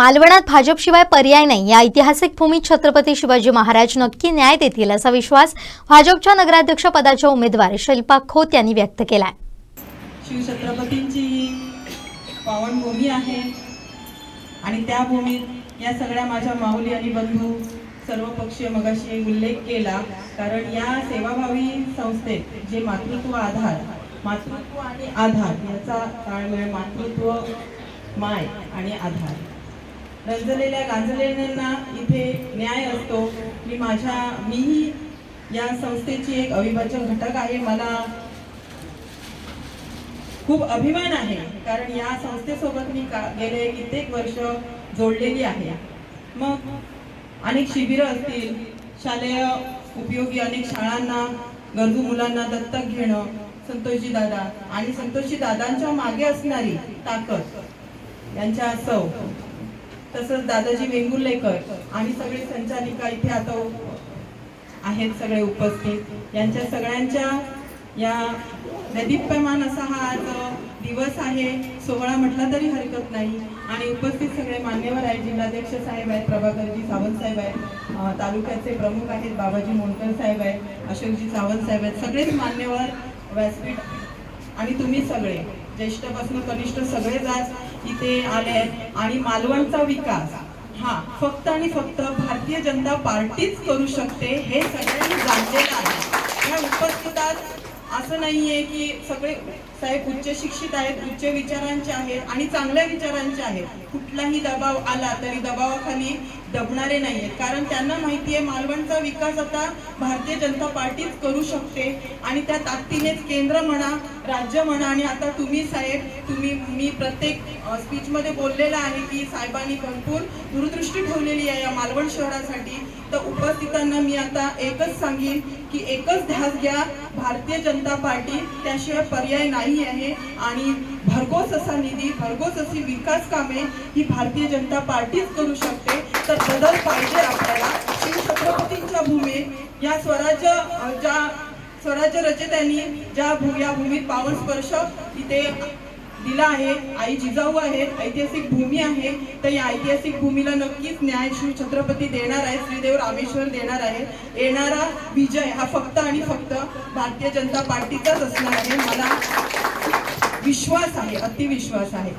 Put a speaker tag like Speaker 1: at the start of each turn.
Speaker 1: मालवणात भाजपशिवाय पर्याय नाही. या ऐतिहासिक भूमीत छत्रपती शिवाजी महाराज नक्की न्याय देतील असा विश्वास भाजपच्या नगराध्यक्ष पदाच्या उमेदवार शिल्पा खोत यांनी व्यक्त केलाय.
Speaker 2: शिवछत्रपतींची ही पावनभूमी आहे आणि त्या भूमीत या सगळ्या माझ्या माऊली आणि बंधू सर्व पक्षीय मगाशी उल्लेख केला. कारण या सेवाभावी संस्थेत जे मातृत्व आधार मातृत्व आणि आधार याचा ताळमेळ मातृत्व माय आणि आधार. रंजलेल्या गांजलेल्यांना इथे न्याय असतो. मी माझ्या मीही या संस्थेची एक अविभाज्य घटक आहे. मला खूप अभिमान आहे कारण या संस्थेसोबत मी का गेले कित्येक वर्ष जोडलेली आहे. मग अनेक शिबिरं असतील शालेय उपयोगी अनेक शाळांना गरजू मुलांना दत्तक घेणं संतोषजी दादा आणि संतोषजी दादांच्या मागे असणारी ताकद यांच्या सौ तसंच दादाजी वेंगुर्लेकर आणि सगळे संचालिका इथे आता आहेत सगळे उपस्थित. यांच्या सगळ्यांच्या या नदीप्यमान असा हा आज दिवस आहे. सोहळा म्हटला तरी हरकत नाही. आणि उपस्थित सगळे मान्यवर आहेत. जिल्हाध्यक्ष साहेब आहेत प्रभाकरजी सावंत साहेब आहेत तालुक्याचे प्रमुख आहेत बाबाजी मोणकर साहेब आहेत अशोकजी सावंत साहेब आहेत. सगळेच मान्यवर व्यासपीठ आणि तुम्ही सगळे ज्येष्ठपासून कनिष्ठ सगळेच आज इथे आले आहेत. आणि मालवणचा विकास हा फक्त आणि फक्त भारतीय जनता पार्टीच करू शकते हे सगळ्यांनी जाणलेलं आहे. या उपस्थितात असं नाहीये की सगळे साहेब उच्च शिक्षित आहेत उच्च विचारांचे आहेत आणि चांगल्या विचारांचे आहेत. कुठलाही दबाव आला तरी दबावाखाली दबणारे नाहीयेत. कारण त्यांना माहिती आहे मालवणचा विकास आता भारतीय जनता पार्टीच करू शकते. आणि त्या ताकदीनेच केंद्र म्हणा राज्य म्हणा आणि आता तुम्ही साहेब तुम्ही मी प्रत्येक स्पीचमध्ये बोललेलं आहे की साहेबांनी भरपूर दूरदृष्टी ठेवलेली आहे या मालवण शहरासाठी. तर उपस्थितांना मी आता एकच सांगेन की एकच ध्यास घ्या भारतीय जनता पार्टी त्याशिवाय पर्याय नाही आहे. आणि भरघोस असा निधी भरघोस अशी विकास कामे ही भारतीय जनता पार्टीच करू शकते. तर बदल पाहिजे आपल्याला. शिवछत्रपतींच्या भूमीत या स्वराज्य ज्या स्वराज्य रचेत्यांनी ज्या भू या भूमीत पावन स्पर्श इथे दिला आहे आई जिजाऊ आहे ऐतिहासिक भूमी आहे तर या ऐतिहासिक भूमीला नक्कीच न्याय श्री छत्रपती देणार आहे श्रीदेव रामेश्वर देणार आहे येणारा विजय हा फक्त आणि फक्त भारतीय जनता पार्टीचाच असणार आहे. मला विश्वास आहे अतिविश्वास आहे.